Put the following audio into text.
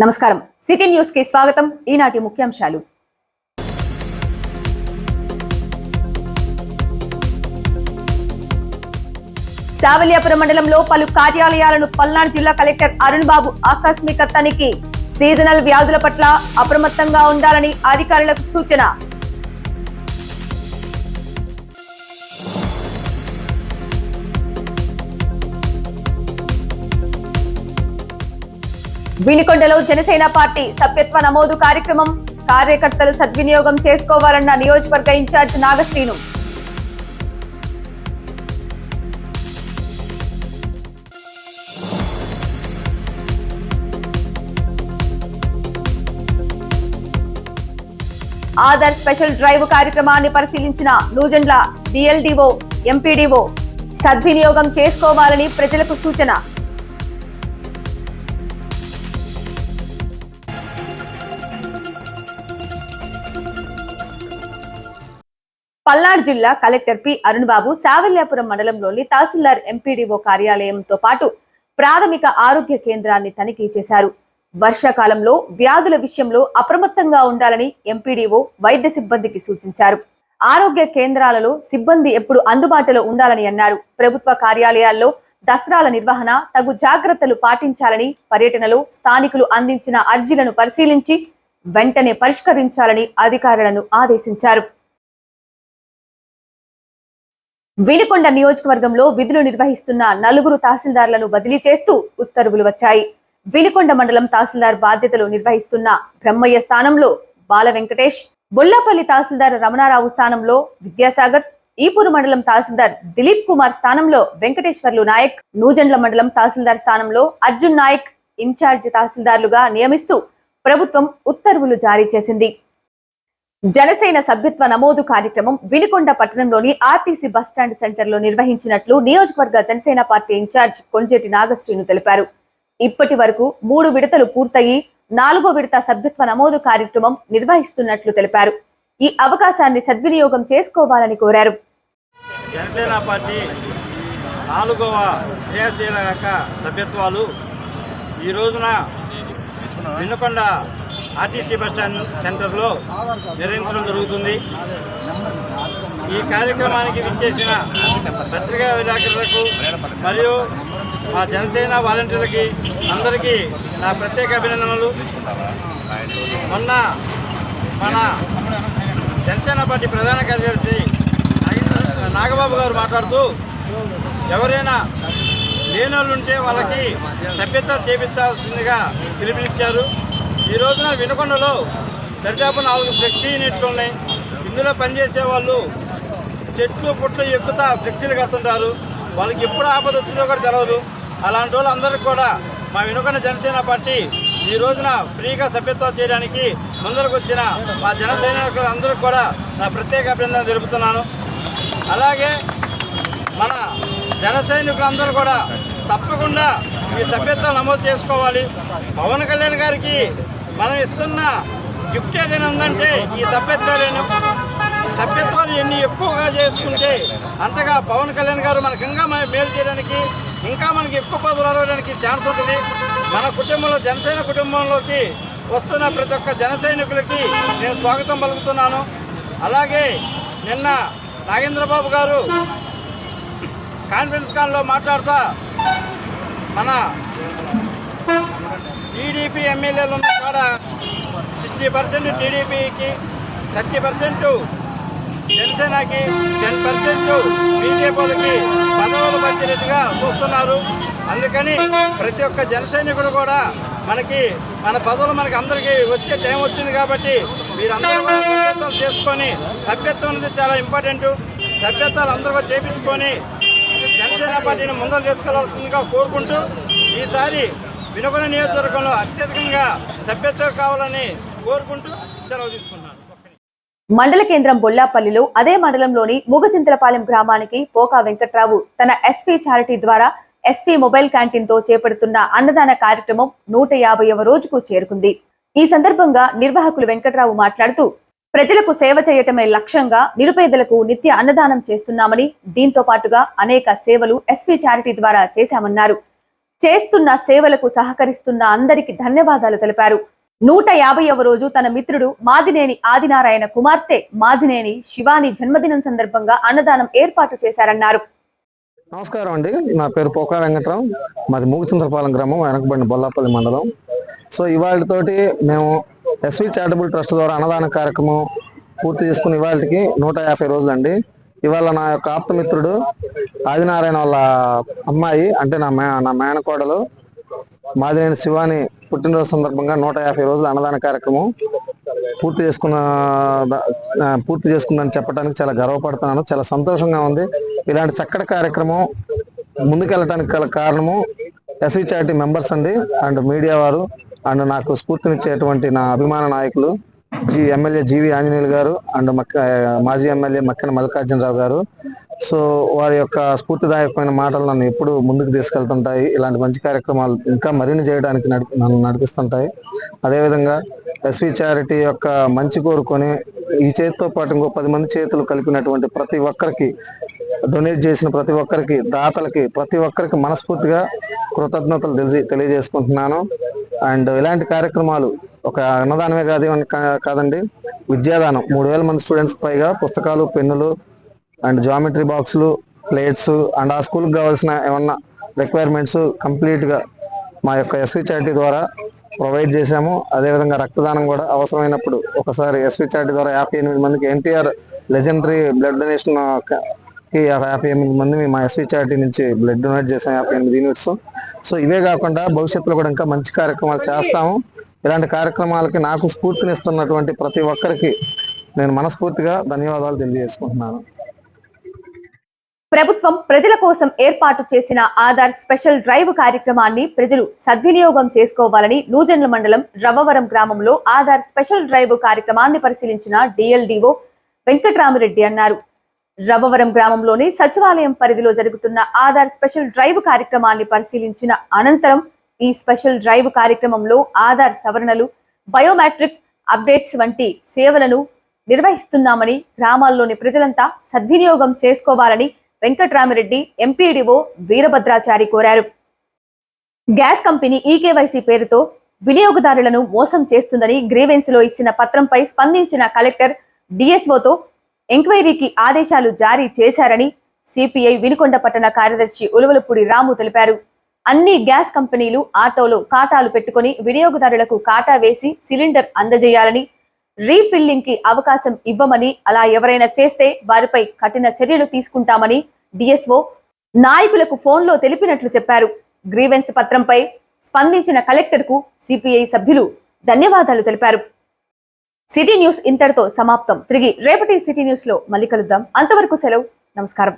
నమస్కారం. సిటీ న్యూస్కి స్వాగతం. ఈనాటి ముఖ్యాంశాలు. శావల్యాపురం మండలంలో పలు కార్యాలయాలను పల్నాడు జిల్లా కలెక్టర్ అరుణ్ బాబు ఆకస్మిక తనిఖీ. సీజనల్ వ్యాధుల పట్ల అప్రమత్తంగా ఉండాలని అధికారులకు సూచన. వినికొండలో జనసేన పార్టీ సభ్యత్వ నమోదు కార్యక్రమం. కార్యకర్తలు సద్వినియోగం చేసుకోవాలన్న నియోజకవర్గ incharge Nagasrinu. Aadhaar special drive కార్యక్రమాన్ని పరిశీలించిన నూజెండ్ల డిఎల్డిఓ ఎంపీడీఓ సద్వినియోగం చేసుకోవాలని ప్రజలకు సూచన. పల్నాడు జిల్లా కలెక్టర్ పి అరుణ్బాబు సావల్యాపురం మండలంలోని తహసీల్దార్ ఎంపీడీఓ కార్యాలయంతో పాటు ప్రాథమిక ఆరోగ్య కేంద్రాన్ని తనిఖీ చేశారు. వర్షాకాలంలో వ్యాధుల విషయంలో అప్రమత్తంగా ఉండాలని ఎంపీడీఓ వైద్య సిబ్బందికి సూచించారు. ఆరోగ్య కేంద్రాలలో సిబ్బంది ఎప్పుడు అందుబాటులో ఉండాలని అన్నారు. ప్రభుత్వ కార్యాలయాల్లో దసరాల నిర్వహణ తగు జాగ్రత్తలు పాటించాలని పర్యటనలో స్థానికులు అందించిన అర్జీలను పరిశీలించి వెంటనే పరిష్కరించాలని అధికారులను ఆదేశించారు. వినుకొండ నియోజకవర్గంలో విధులు నిర్వహిస్తున్న నలుగురు తహసీల్దార్లను బదిలీ చేస్తూ ఉత్తర్వులు వచ్చాయి. వినుకొండ మండలం తహసీల్దార్ బాధ్యతలు నిర్వహిస్తున్న బ్రహ్మయ్య స్థానంలో బాల వెంకటేష్ బొల్లాపల్లి తహసీల్దార్ రమణారావు స్థానంలో విద్యాసాగర్ ఈపూరు మండలం తహసీల్దార్ దిలీప్ కుమార్ స్థానంలో వెంకటేశ్వర్లు నాయక్ నూజండ్ల మండలం తహసీల్దార్ స్థానంలో అర్జున్ నాయక్ ఇన్ఛార్జ్ తహసీల్దార్లుగా నియమిస్తూ ప్రభుత్వం ఉత్తర్వులు జారీ చేసింది. జనసేన సభ్యత్వ నమోదు కార్యక్రమం వినుకొండ పట్టణంలోని ఆర్టీసీ బస్టాండ్ సెంటర్లో నిర్వహించినట్లు నియోజకవర్గ జనసేన పార్టీ ఇన్ఛార్జ్ కొంజేటి నాగశ్రీను తెలిపారు. ఇప్పటి వరకు మూడు విడతలు పూర్తయి నాలుగో విడత సభ్యత్వ నమోదు కార్యక్రమం నిర్వహిస్తున్నట్లు తెలిపారు. ఈ అవకాశాన్ని సద్వినియోగం చేసుకోవాలని కోరారు. జనసేన పార్టీ నాలుగవ సభ్యత్వాలు ఈ రోజున వినుకొండ ఆర్టీసీ బస్టాండ్ సెంటర్లో నిర్వహించడం జరుగుతుంది. ఈ కార్యక్రమానికి విచ్చేసిన పత్రికా విలేకరులకు మరియు మా జనసేన వాలంటీర్లకి అందరికీ నా ప్రత్యేక అభినందనలు. మొన్న మన జనసేన పార్టీ ప్రధాన కార్యదర్శి నాగబాబు గారు మాట్లాడుతూ ఎవరైనా లేనోళ్ళు ఉంటే వాళ్ళకి సభ్యత చేపించాల్సిందిగా పిలుపునిచ్చారు. ఈ రోజున వినుకొండలో దరిదాపు నాలుగు ఫ్లెక్సీ యూనిట్లు ఉన్నాయి. ఇందులో పనిచేసే వాళ్ళు చెట్లు పుట్లు ఎక్కుతా ఫ్లెక్సీలు కడుతుంటారు. వాళ్ళకి ఎప్పుడు ఆపద వచ్చిందో కూడా తెలియదు అలాంటి వాళ్ళు అందరికీ కూడా మా వినుకొండ జనసేన పార్టీ ఈ రోజున ఫ్రీగా సభ్యత్వం చేయడానికి ముందరకు వచ్చిన మా జన సైనికులందరికీ కూడా నా ప్రత్యేక అభినందన తెలుపుతున్నాను. అలాగే మన జన సైనికులందరూ కూడా తప్పకుండా ఈ సభ్యత్వం నమోదు చేసుకోవాలి. పవన్ కళ్యాణ్ గారికి మనం ఇస్తున్న యుక్తి ఏదైనా ఉందంటే ఈ సభ్యత్వాలు సభ్యత్వాలు ఎన్ని ఎక్కువగా చేసుకుంటే అంతగా పవన్ కళ్యాణ్ గారు మనకి ఇంకా మేలు చేయడానికి ఇంకా మనకి ఎక్కువ పదవులు అరవడానికి ఛాన్స్ ఉంటుంది. మన కుటుంబంలో జనసేన కుటుంబంలోకి వస్తున్న ప్రతి ఒక్క జన సైనికులకి నేను స్వాగతం పలుకుతున్నాను. అలాగే నిన్న నాగేంద్రబాబు గారు కాన్ఫరెన్స్ కాల్లో మాట్లాడుతా మన టీడీపీ ఎమ్మెల్యేలు ఉన్న కాడ సిక్స్టీ పర్సెంట్ టీడీపీకి థర్టీ పర్సెంట్ జనసేనకి టెన్ పర్సెంట్ బీజేపీలకి పదవులు పంచినట్టుగా చూస్తున్నారు. అందుకని ప్రతి ఒక్క జనసైనికుడు కూడా మనకి మన పదవులు మనకి అందరికీ వచ్చే టైం వచ్చింది కాబట్టి మీరందరూ కూడా చేసుకొని సభ్యత్వం అనేది చాలా ఇంపార్టెంట్. సభ్యత్వాలు అందరూ చేపించుకొని జనసేన పార్టీని ముందలు తీసుకెళ్ళాల్సిందిగా కోరుకుంటూ ఈసారి వినుకొండ నియోజకవర్గంలో అత్యధికంగా సభ్యత్వం కావాలని కోరుకుంటూ సెలవు తీసుకున్నాను. మండల కేంద్రం బొల్లాపల్లిలో అదే మండలంలోని మూగచింతలపాలెం గ్రామానికి పోకా వెంకట్రావు తన ఎస్వి చారిటీ ద్వారా ఎస్వి మొబైల్ క్యాంటీన్తో చేపడుతున్న అన్నదాన కార్యక్రమం నూట యాభైవ రోజుకు చేరుకుంది. ఈ సందర్భంగా నిర్వాహకులు వెంకట్రావు మాట్లాడుతూ ప్రజలకు సేవ చేయటమే లక్ష్యంగా నిరుపేదలకు నిత్య అన్నదానం చేస్తున్నామని దీంతో పాటుగా అనేక సేవలు ఎస్వి చారిటీ ద్వారా చేశామన్నారు. చేస్తున్న సేవలకు సహకరిస్తున్న అందరికి ధన్యవాదాలు తెలిపారు. నూట యాభైవ రోజు తన మిత్రుడు మాదినేని ఆదినారాయణ కుమార్తె మాదినేని శివాని జన్మదినం సందర్భంగా అన్నదానం ఏర్పాటు చేశారన్నారు. నమస్కారం అండి. నా పేరు పోకా వెంకటరావు. మాది మూగుచంద్రపాలెం గ్రామం వెనకబడిన బొల్లాపల్లి మండలం. సో ఇవాళతోటి మేము ఎస్వి చారిటబుల్ ట్రస్ట్ ద్వారా అన్నదాన కార్యక్రమం పూర్తి చేసుకుని ఇవాళకి నూట యాభై రోజులండి. ఇవాళ నా యొక్క ఆప్తమిత్రుడు ఆదినారాయణ వాళ్ళ అమ్మాయి అంటే నా మే నా మేనకోడలు మాదినేని శివాని పుట్టినరోజు సందర్భంగా నూట యాభై రోజుల అన్నదాన కార్యక్రమం పూర్తి చేసుకున్న పూర్తి చేసుకుందని చెప్పడానికి చాలా గర్వపడుతున్నాను. చాలా సంతోషంగా ఉంది. ఇలాంటి చక్కటి కార్యక్రమం ముందుకెళ్ళడానికి గల కారణము ఎస్వి చారిటీ మెంబర్స్ అండి. అండ్ మీడియా వారు. అండ్ నాకు స్ఫూర్తినిచ్చేటువంటి నా అభిమాన నాయకులు జీ ఎమ్మెల్యే జీవి ఆంజనేయులు గారు అండ్ మక్క మాజీ ఎమ్మెల్యే మక్కన మల్లికార్జునరావు గారు. సో వారి యొక్క స్ఫూర్తిదాయకమైన మాటలు నన్ను ఎప్పుడు ముందుకు తీసుకెళ్తుంటాయి. ఇలాంటి మంచి కార్యక్రమాలు ఇంకా మరిన్ని చేయడానికి నన్ను నడిపిస్తుంటాయి. అదేవిధంగా ఎస్వి చారిటీ యొక్క మంచి కోరుకొని ఈ చేతితో పాటు ఇంకో పది మంది చేతులు కలిపినటువంటి ప్రతి ఒక్కరికి డొనేట్ చేసిన ప్రతి ఒక్కరికి దాతలకి ప్రతి ఒక్కరికి మనస్ఫూర్తిగా కృతజ్ఞతలు తెలిసి తెలియజేసుకుంటున్నాను. అండ్ ఇలాంటి కార్యక్రమాలు ఒక అన్నదానమే కాదు కా- కాదండి. విద్యాదానం. మూడు వేల మంది స్టూడెంట్స్ పైగా పుస్తకాలు పెన్నులు and geometry boxes plates and ఆ స్కూల్కి కావాల్సిన ఏమన్నా రిక్వైర్మెంట్స్ కంప్లీట్గా మా యొక్క ఎస్వి చారిటీ ద్వారా ప్రొవైడ్ చేశాము. అదేవిధంగా రక్తదానం కూడా అవసరమైనప్పుడు ఒకసారి ఎస్వి చారిటీ ద్వారా యాభై ఎనిమిది మందికి ఎన్టీఆర్ లెజెండరీ బ్లడ్ డొనేషన్కి యాభై ఎనిమిది మంది మా ఎస్వి చారిటీ నుంచి బ్లడ్ డొనేట్ చేసాం యాభై ఎనిమిది యూనిట్స్ సో ఇవే కాకుండా భవిష్యత్తులో కూడా ఇంకా మంచి కార్యక్రమాలు చేస్తాము. ఇలాంటి కార్యక్రమాలకి నాకు స్ఫూర్తినిస్తున్నటువంటి ప్రతి ఒక్కరికి నేను మనస్ఫూర్తిగా ధన్యవాదాలు తెలియజేసుకుంటున్నాను. ప్రభుత్వం ప్రజల కోసం ఏర్పాటు చేసిన ఆధార్ స్పెషల్ డ్రైవ్ కార్యక్రమాన్ని ప్రజలు సద్వినియోగం చేసుకోవాలని నూజెండ్ల మండలం రవ్వవరం గ్రామంలో ఆధార్ స్పెషల్ డ్రైవ్ కార్యక్రమాన్ని పరిశీలించిన డిఎల్డిఓ వెంకట్రామిరెడ్డి అన్నారు. రవ్వవరం గ్రామంలోని సచివాలయం పరిధిలో జరుగుతున్న ఆధార్ స్పెషల్ డ్రైవ్ కార్యక్రమాన్ని పరిశీలించిన అనంతరం ఈ స్పెషల్ డ్రైవ్ కార్యక్రమంలో ఆధార్ సవరణలు బయోమెట్రిక్ అప్డేట్స్ వంటి సేవలను నిర్వహిస్తున్నామని గ్రామాల్లోని ప్రజలంతా సద్వినియోగం చేసుకోవాలని వెంకట్రామిరెడ్డి ఎంపీడీఓ వీరభద్రాచారి కోరారు. గ్యాస్ కంపెనీ ఈకేవైసీ పేరుతో వినియోగదారులను మోసం చేస్తుందని గ్రీవెన్స్లో ఇచ్చిన పత్రంపై స్పందించిన కలెక్టర్ డిఎస్ఓతో ఎంక్వైరీకి ఆదేశాలు జారీ చేశారని సిపిఐ వినుకొండ పట్టణ కార్యదర్శి ఉలవలపూడి రాము తెలిపారు. అన్ని గ్యాస్ కంపెనీలు ఆటోలో కాటాలు పెట్టుకొని వినియోగదారులకు కాటా వేసి సిలిండర్ అందజేయాలని రీఫిల్లింగ్కి అవకాశం ఇవ్వమని అలా ఎవరైనా చేస్తే వారిపై కఠిన చర్యలు తీసుకుంటామని డిఎస్ఓ నాయకులకు ఫోన్లో తెలిపినట్లు చెప్పారు. గ్రీవెన్స్ పత్రంపై స్పందించిన కలెక్టర్కు సిపిఐ సభ్యులు ధన్యవాదాలు తెలిపారు. సిటీ న్యూస్ ఇంతటితో సమాప్తం. తిరిగి రేపటి సిటీ న్యూస్లో మళ్ళీ కలుద్దాం. అంతవరకు సెలవు. నమస్కారం.